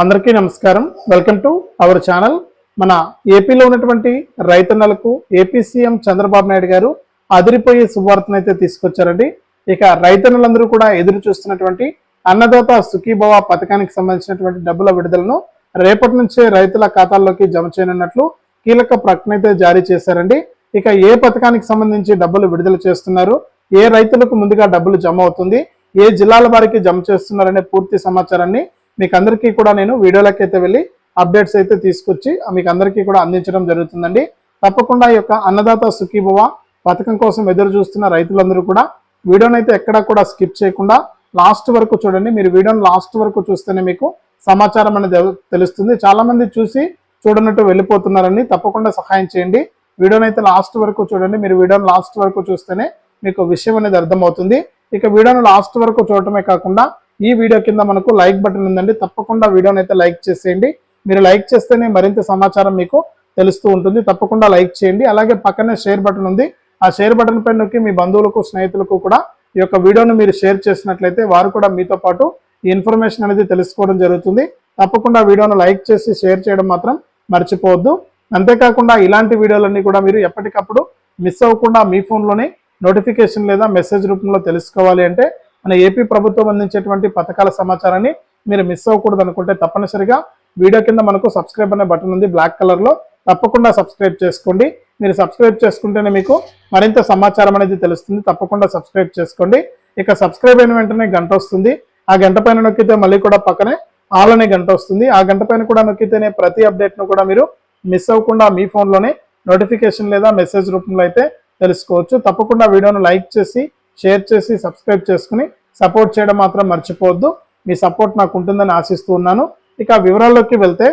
అందరికీ నమస్కారం. Welcome to our channel. మన ఏపీలో ఉన్నటువంటి రైతన్నలకు ఏపీ సీఎం చంద్రబాబు నాయుడు గారు అదిరిపోయే శుభవార్తను అయితే తీసుకొచ్చారండి. ఇక రైతన్నులందరూ కూడా ఎదురు చూస్తున్నటువంటి అన్నదాత సుఖీభవ పథకానికి సంబంధించినటువంటి డబ్బుల విడుదలను రేపటి నుంచే రైతుల ఖాతాల్లోకి జమ చేయనున్నట్లు కీలక ప్రకటన అయితే జారీ చేశారండి. ఇక ఏ పథకానికి సంబంధించి డబ్బులు విడుదల చేస్తున్నారు? ఏ రైతులకు ముందుగా డబ్బులు జమ అవుతుంది? ఏ జిల్లాల వారికి జమ చేస్తున్నారనే పూర్తి సమాచారాన్ని మీకు అందరికీ కూడా నేను వీడియోలోకి అయితే వెళ్ళి అప్డేట్స్ అయితే తీసుకొచ్చి మీకు అందరికీ కూడా అందించడం జరుగుతుందండి. తప్పకుండా ఈ యొక్క అన్నదాత సుఖీభవ పథకం కోసం ఎదురు చూస్తున్న రైతులందరూ కూడా వీడియోని అయితే ఎక్కడా కూడా స్కిప్ చేయకుండా లాస్ట్ వరకు చూడండి. మీరు వీడియోని లాస్ట్ వరకు చూస్తేనే మీకు సమాచారం అనేది తెలుస్తుంది. చాలామంది చూసి చూడనట్టు వెళ్ళిపోతున్నారని తప్పకుండా సహాయం చేయండి. వీడియోని అయితే లాస్ట్ వరకు చూడండి. మీరు వీడియోని లాస్ట్ వరకు చూస్తేనే మీకు విషయం అనేది అర్థమవుతుంది. ఇక వీడియోని లాస్ట్ వరకు చూడటమే కాకుండా ఈ వీడియో కింద మనకు లైక్ బటన్ ఉందండి. తప్పకుండా వీడియోని అయితే లైక్ చేసేయండి. మీరు లైక్ చేస్తేనే మరింత సమాచారం మీకు తెలుస్తూ ఉంటుంది. తప్పకుండా లైక్ చేయండి. అలాగే పక్కనే షేర్ బటన్ ఉంది. ఆ షేర్ బటన్ పైన నొక్కి మీ బంధువులకు స్నేహితులకు కూడా ఈ యొక్క వీడియోను మీరు షేర్ చేసినట్లయితే వారు కూడా మీతో పాటు ఈ ఇన్ఫర్మేషన్ అనేది తెలుసుకోవడం జరుగుతుంది. తప్పకుండా వీడియోను లైక్ చేసి షేర్ చేయడం మాత్రం మర్చిపోవద్దు. అంతేకాకుండా ఇలాంటి వీడియోలన్నీ కూడా మీరు ఎప్పటికప్పుడు మిస్ అవ్వకుండా మీ ఫోన్లోనే నోటిఫికేషన్ లేదా మెసేజ్ రూపంలో తెలుసుకోవాలి అంటే మన ఏపీ ప్రభుత్వం అందించేటువంటి పథకాల సమాచారాన్ని మీరు మిస్ అవ్వకూడదు అనుకుంటే తప్పనిసరిగా వీడియో కింద మనకు సబ్స్క్రైబ్ అనే బటన్ ఉంది బ్లాక్ కలర్లో తప్పకుండా సబ్స్క్రైబ్ చేసుకోండి. మీరు సబ్స్క్రైబ్ చేసుకుంటేనే మీకు మరింత సమాచారం అనేది తెలుస్తుంది. తప్పకుండా సబ్స్క్రైబ్ చేసుకోండి. ఇక సబ్స్క్రైబ్ అయిన వెంటనే గంట వస్తుంది. ఆ గంట పైన నొక్కితే మళ్ళీ కూడా పక్కనే ఆల్ అనే గంట వస్తుంది. ఆ గంట పైన కూడా నొక్కితేనే ప్రతి అప్డేట్ను కూడా మీరు మిస్ అవ్వకుండా మీ ఫోన్లోనే నోటిఫికేషన్ లేదా మెసేజ్ రూపంలో అయితే తెలుసుకోవచ్చు. తప్పకుండా వీడియోను లైక్ చేసి షేర్ చేసి సబ్స్క్రైబ్ చేసుకుని సపోర్ట్ చేయడం మాత్రం మర్చిపోవద్దు. మీ సపోర్ట్ నాకు ఉంటుందని ఆశిస్తూ ఉన్నాను. ఇక వివరాల్లోకి వెళ్తే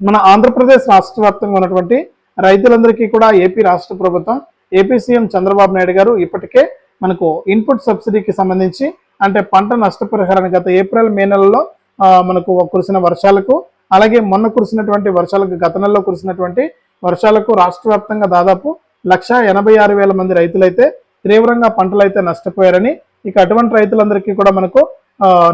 మన ఆంధ్రప్రదేశ్ రాష్ట్ర వ్యాప్తంగా ఉన్నటువంటి రైతులందరికీ కూడా ఏపీ రాష్ట్ర ప్రభుత్వం ఏపీ సీఎం చంద్రబాబు నాయుడు గారు ఇప్పటికే మనకు ఇన్పుట్ సబ్సిడీకి సంబంధించి అంటే పంట నష్టపరిహారాన్ని గత ఏప్రిల్ మే నెలలో మనకు కురిసిన వర్షాలకు అలాగే మొన్న కురిసినటువంటి వర్షాలకు గత నెలలో కురిసినటువంటి వర్షాలకు రాష్ట్ర వ్యాప్తంగా దాదాపు లక్ష ఎనభై ఆరు వేల మంది రైతులైతే తీవ్రంగా పంటలు అయితే నష్టపోయారని ఇక అటువంటి రైతులందరికీ కూడా మనకు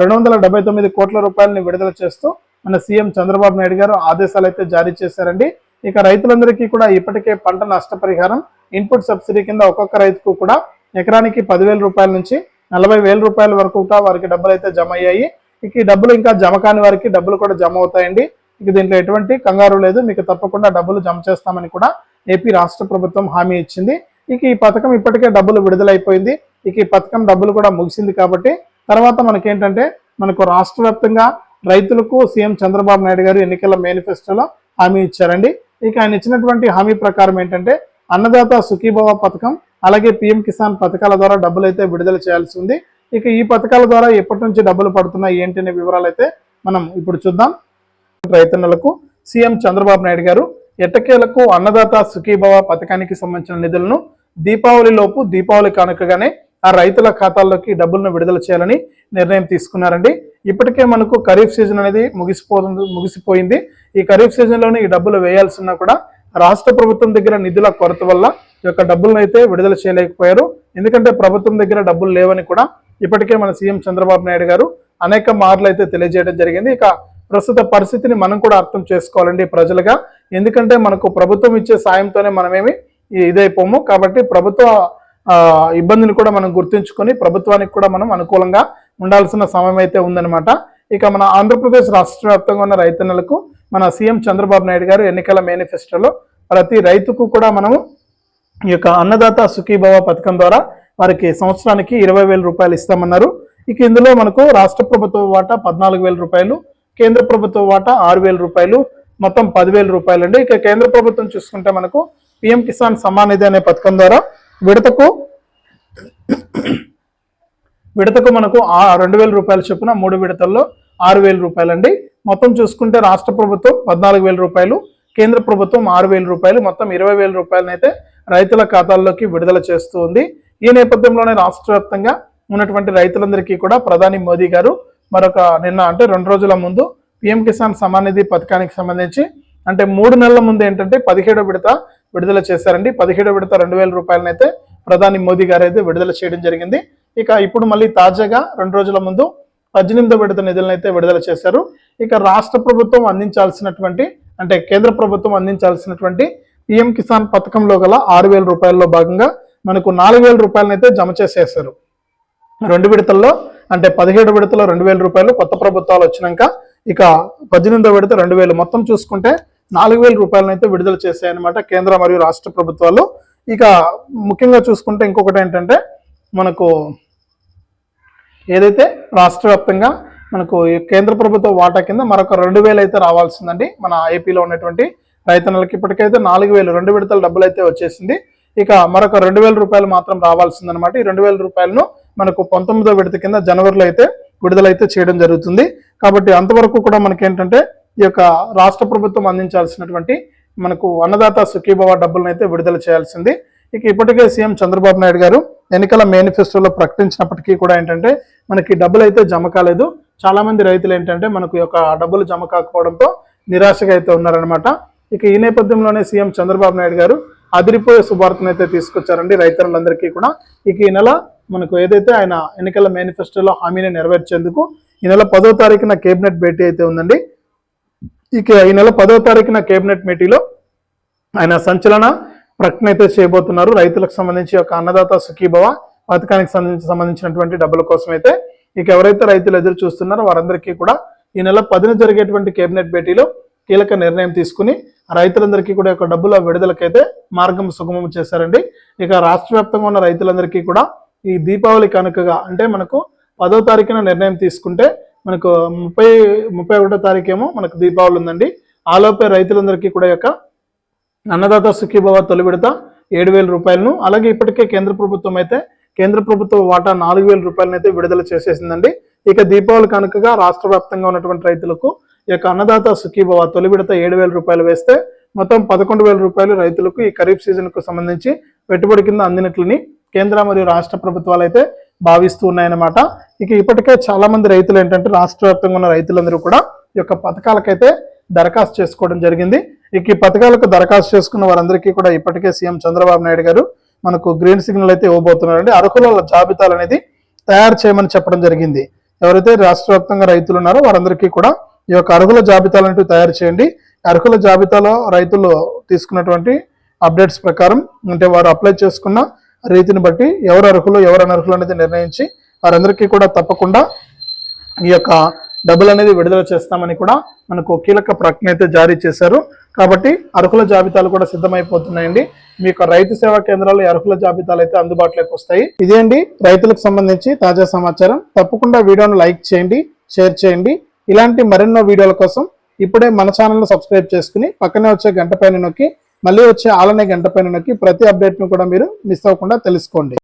రెండు వందల డెబ్బై తొమ్మిది కోట్ల రూపాయలని విడుదల చేస్తూ మన సీఎం చంద్రబాబు నాయుడు గారు ఆదేశాలు అయితే జారీ చేశారండి. ఇక రైతులందరికీ కూడా ఇప్పటికే పంట నష్టపరిహారం ఇన్పుట్ సబ్సిడీ కింద ఒక్కొక్క రైతుకు కూడా ఎకరానికి పదివేల రూపాయల నుంచి నలభై వేల రూపాయల వరకు కూడా వారికి డబ్బులు అయితే జమ అయ్యాయి. ఇక ఈ డబ్బులు ఇంకా జమ కాని వారికి డబ్బులు కూడా జమ అవుతాయండి. ఇక దీంట్లో ఎటువంటి కంగారు లేదు. మీకు తప్పకుండా డబ్బులు జమ చేస్తామని కూడా ఏపీ రాష్ట్ర ప్రభుత్వం హామీ ఇచ్చింది. ఇక ఈ పథకం ఇప్పటికే డబ్బులు విడుదలైపోయింది. ఇక ఈ పథకం డబ్బులు కూడా ముగిసింది కాబట్టి తర్వాత మనకేంటంటే మనకు రాష్ట్ర వ్యాప్తంగా రైతులకు సీఎం చంద్రబాబు నాయుడు గారు ఎన్నికల మేనిఫెస్టోలో హామీ ఇచ్చారండి. ఇక ఆయన ఇచ్చినటువంటి హామీ ప్రకారం ఏంటంటే అన్నదాత సుఖీభవ పథకం అలాగే పిఎం కిసాన్ పథకాల ద్వారా డబ్బులు అయితే విడుదల చేయాల్సి ఉంది. ఇక ఈ పథకాల ద్వారా ఎప్పటి నుంచి డబ్బులు పడుతున్నాయి ఏంటి అనే వివరాలు అయితే మనం ఇప్పుడు చూద్దాం. రైతన్నలకు సీఎం చంద్రబాబు నాయుడు గారు ఎట్టకేలకు అన్నదాత సుఖీభవ పథకానికి సంబంధించిన నిధులను దీపావళి లోపు దీపావళి కానుకగానే ఆ రైతుల ఖాతాల్లోకి డబ్బులను విడుదల చేయాలని నిర్ణయం తీసుకున్నారండి. ఇప్పటికే మనకు ఖరీఫ్ సీజన్ అనేది ముగిసిపోతుంది ముగిసిపోయింది. ఈ ఖరీఫ్ సీజన్లోనే ఈ డబ్బులు వేయాల్సిన కూడా రాష్ట్ర ప్రభుత్వం దగ్గర నిధుల కొరత వల్ల ఈ యొక్క డబ్బులను అయితే విడుదల చేయలేకపోయారు. ఎందుకంటే ప్రభుత్వం దగ్గర డబ్బులు లేవని కూడా ఇప్పటికే మన సీఎం చంద్రబాబు నాయుడు గారు అనేక మార్లు అయితే తెలియజేయడం జరిగింది. ఇక ప్రస్తుత పరిస్థితిని మనం కూడా అర్థం చేసుకోవాలండి ప్రజలుగా. ఎందుకంటే మనకు ప్రభుత్వం ఇచ్చే సాయంతోనే మనమేమి ఇదైపోము. కాబట్టి ప్రభుత్వ ఇబ్బందిని కూడా మనం గుర్తుంచుకొని ప్రభుత్వానికి కూడా మనం అనుకూలంగా ఉండాల్సిన సమయం అయితే ఉందన్నమాట. ఇక మన ఆంధ్రప్రదేశ్ రాష్ట్ర వ్యాప్తంగా ఉన్న రైతన్నలకు మన సీఎం చంద్రబాబు నాయుడు గారు ఎన్నికల మేనిఫెస్టోలో ప్రతి రైతుకు కూడా మనము ఈ యొక్క అన్నదాత సుఖీభవ పథకం ద్వారా వారికి సంవత్సరానికి ఇరవై వేల రూపాయలు ఇస్తామన్నారు. ఇక ఇందులో మనకు రాష్ట్ర ప్రభుత్వ వాటా పద్నాలుగు వేల రూపాయలు కేంద్ర ప్రభుత్వ వాటా ఆరు వేల రూపాయలు మొత్తం పదివేల రూపాయలు అండి ఇక కేంద్ర ప్రభుత్వం చూసుకుంటే మనకు పిఎం కిసాన్ సమ్మాన్ నిధి అనే పథకం ద్వారా విడతకు విడతకు మనకు ఆ రెండు వేల రూపాయల చొప్పున మూడు విడతల్లో ఆరు వేల రూపాయలు అండి మొత్తం చూసుకుంటే రాష్ట్ర ప్రభుత్వం పద్నాలుగు వేల రూపాయలు కేంద్ర ప్రభుత్వం ఆరు వేల రూపాయలు మొత్తం ఇరవై వేల రూపాయలను అయితే రైతుల ఖాతాల్లోకి విడుదల చేస్తూ ఉంది. ఈ నేపథ్యంలోనే రాష్ట్ర వ్యాప్తంగా ఉన్నటువంటి రైతులందరికీ కూడా ప్రధాని మోదీ గారు మరొక నిన్న అంటే రెండు రోజుల ముందు పిఎం కిసాన్ సమాన్ నిధి పథకానికి సంబంధించి అంటే మూడు నెలల ముందు ఏంటంటే పదిహేడో విడత విడుదల చేశారండి. పదిహేడో విడత రెండు వేల రూపాయలనైతే ప్రధాని మోదీ గారు అయితే విడుదల చేయడం జరిగింది. ఇక ఇప్పుడు మళ్ళీ తాజాగా రెండు రోజుల ముందు పద్దెనిమిదో విడత నిధులను అయితే విడుదల చేశారు. ఇక రాష్ట్ర ప్రభుత్వం అందించాల్సినటువంటి అంటే కేంద్ర ప్రభుత్వం అందించాల్సినటువంటి పిఎం కిసాన్ పథకంలో గల ఆరు వేల రూపాయల్లో భాగంగా మనకు నాలుగు వేల రూపాయలనైతే జమ చేసేసారు రెండు విడతల్లో అంటే పదిహేడు విడతలో రెండు వేల రూపాయలు కొత్త ప్రభుత్వాలు వచ్చినాక ఇక పద్దెనిమిదో విడత రెండు వేలు. మొత్తం చూసుకుంటే నాలుగు వేల రూపాయలనైతే విడుదల చేశాయన్నమాట కేంద్ర మరియు రాష్ట్ర ప్రభుత్వాలు. ఇక ముఖ్యంగా చూసుకుంటే ఇంకొకటి ఏంటంటే మనకు ఏదైతే రాష్ట్ర వ్యాప్తంగా మనకు కేంద్ర ప్రభుత్వ వాటా కింద మరొక రెండు వేలు అయితే రావాల్సిందండి. మన ఏపీలో ఉన్నటువంటి రైతన్నలకి ఇప్పటికైతే నాలుగు వేలు రెండు విడతల డబ్బులు అయితే వచ్చేసింది. ఇక మరొక రెండు వేల రూపాయలు మాత్రం రావాల్సిందనమాట ఈ రెండు వేల రూపాయలను మనకు పంతొమ్మిదో విడత కింద జనవరిలో అయితే విడుదలైతే చేయడం జరుగుతుంది. కాబట్టి అంతవరకు కూడా మనకి ఏంటంటే ఈ యొక్క రాష్ట్ర ప్రభుత్వం అందించాల్సినటువంటి మనకు అన్నదాత సుఖీభవ డబ్బులను అయితే విడుదల చేయాల్సింది. ఇక ఇప్పటికే సీఎం చంద్రబాబు నాయుడు గారు ఎన్నికల మేనిఫెస్టోలో ప్రకటించినప్పటికీ కూడా ఏంటంటే మనకి డబ్బులు అయితే జమ కాలేదు. చాలామంది రైతులు ఏంటంటే మనకు ఈ యొక్క డబ్బులు జమ కాకపోవడంతో నిరాశగా అయితే ఉన్నారనమాట ఇక ఈ నేపథ్యంలోనే సీఎం చంద్రబాబు నాయుడు గారు అదిరిపోయే శుభార్తను అయితే తీసుకొచ్చారండి రైతులందరికీ కూడా. ఇక ఈ నెల మనకు ఏదైతే ఆయన ఎన్నికల మేనిఫెస్టోలో హామీని నెరవేర్చేందుకు ఈ నెల పదో తారీఖున కేబినెట్ భేటీ అయితే ఉందండి. ఇక ఈ నెల పదో తారీఖున కేబినెట్ మీటింగ్లో ఆయన సంచలన ప్రకటన అయితే చేయబోతున్నారు. రైతులకు సంబంధించి ఒక అన్నదాత సుఖీభవ పథకానికి సంబంధించి సంబంధించినటువంటి డబ్బుల కోసం అయితే ఇక ఎవరైతే రైతులు ఎదురు చూస్తున్నారో వారందరికీ కూడా ఈ నెల పదిన జరిగేటువంటి కేబినెట్ భేటీలో కీలక నిర్ణయం తీసుకుని రైతులందరికీ కూడా యొక్క డబ్బుల విడుదలకైతే మార్గం సుగమం చేశారండి. ఇక రాష్ట్ర వ్యాప్తంగా ఉన్న రైతులందరికీ కూడా ఈ దీపావళి కనుకగా అంటే మనకు పదో తారీఖున నిర్ణయం తీసుకుంటే మనకు ముప్పై ముప్పై ఒకటో తారీఖు ఏమో మనకు దీపావళి ఉందండి. ఆలోపే రైతులందరికీ కూడా యొక్క అన్నదాత సుఖీభవ తొలి విడత ఏడు వేల రూపాయలను అలాగే ఇప్పటికే కేంద్ర ప్రభుత్వం అయితే కేంద్ర ప్రభుత్వ వాటా నాలుగు వేల రూపాయలను అయితే విడుదల చేసేసిందండి. ఇక దీపావళి కనుకగా రాష్ట్ర వ్యాప్తంగా ఉన్నటువంటి రైతులకు ఈ యొక్క అన్నదాత సుఖీభవ తొలి విడత ఏడు వేల రూపాయలు వేస్తే మొత్తం పదకొండు వేల రూపాయలు రైతులకు ఈ ఖరీఫ్ సీజన్కు సంబంధించి పెట్టుబడి కింద అందినట్లని కేంద్ర మరియు రాష్ట్ర ప్రభుత్వాలు అయితే భావిస్తూ ఉన్నాయన్నమాట. ఇక ఇప్పటికే చాలా మంది రైతులు ఏంటంటే రాష్ట్ర వ్యాప్తంగా ఉన్న రైతులందరూ కూడా ఈ యొక్క పథకాలకైతే దరఖాస్తు చేసుకోవడం జరిగింది. ఇక ఈ పథకాలకు దరఖాస్తు చేసుకున్న వారందరికీ కూడా ఇప్పటికే సీఎం చంద్రబాబు నాయుడు గారు మనకు గ్రీన్ సిగ్నల్ అయితే ఇవ్వబోతున్నారండి. అర్హుల జాబితాలు అనేది తయారు చేయమని చెప్పడం జరిగింది. ఎవరైతే రాష్ట్ర వ్యాప్తంగా రైతులు ఉన్నారో వారందరికీ కూడా ఈ యొక్క అర్హుల జాబితాలను తయారు చేయండి. అర్హుల జాబితాలో రైతులు తీసుకున్నటువంటి అప్డేట్స్ ప్రకారం అంటే వారు అప్లై చేసుకున్న రీతిని బట్టి ఎవరు అర్హులు ఎవరు అనర్హులు అనేది నిర్ణయించి వారందరికీ కూడా తప్పకుండా ఈ యొక్క డబ్బులు అనేది విడుదల చేస్తామని కూడా మనకు కీలక ప్రకటన అయితే జారీ చేశారు. కాబట్టి అర్హుల జాబితాలు కూడా సిద్ధమైపోతున్నాయండి. మీ యొక్క రైతు సేవా కేంద్రాలు అర్హుల జాబితాలు అయితే అందుబాటులోకి వస్తాయి. ఇదే అండి రైతులకు సంబంధించి తాజా సమాచారం. తప్పకుండా వీడియోను లైక్ చేయండి షేర్ చేయండి. ఇలాంటి మరెన్నో వీడియోల కోసం ఇప్పుడే మన ఛానల్ను సబ్స్క్రైబ్ చేసుకుని పక్కనే వచ్చే గంట పైన నొక్కి మళ్ళీ వచ్చే ఆలనే గంట పైన నొక్కి ప్రతి అప్డేట్ను కూడా మీరు మిస్ అవ్వకుండా తెలుసుకోండి.